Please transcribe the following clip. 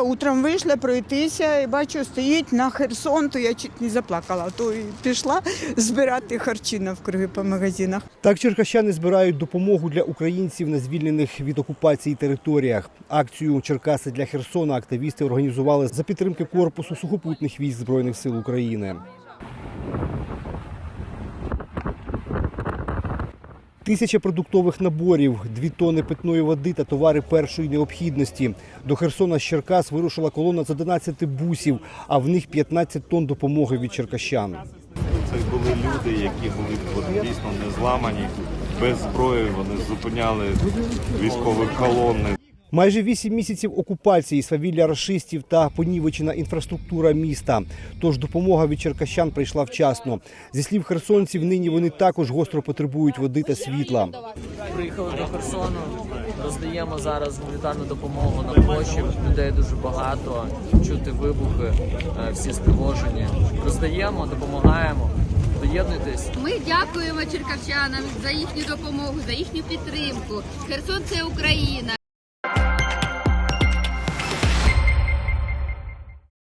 утром вийшла пройтися і бачу, стоїть на Херсон, то я чуть не заплакала. То і пішла збирати харчі навкруги по магазинах. Так черкащани збирають допомогу для українців на звільнених від окупації територіях. Акцію Черкаси для Херсона активісти організували за підтримки корпусу сухопутних військ збройних сил України. Тисяча продуктових наборів, дві тони питної води та товари першої необхідності. До Херсона з Черкас вирушила колона з 11 бусів, а в них 15 тонн допомоги від черкащан. Це були люди, які були от, дійсно не зламані, без зброї. Вони зупиняли військові колони. Майже вісім місяців окупації, свавілля рашистів та понівечена інфраструктура міста. Тож допомога від черкащан прийшла вчасно. Зі слів херсонців, нині вони також гостро потребують води та світла. Приїхали до Херсону, роздаємо зараз гуманітарну допомогу на площі. Людей дуже багато, чути вибухи, е, всі стривожені. Роздаємо, допомагаємо. Доєднуйтесь. Ми дякуємо черкащанам за їхню допомогу, за їхню підтримку. Херсон це Україна.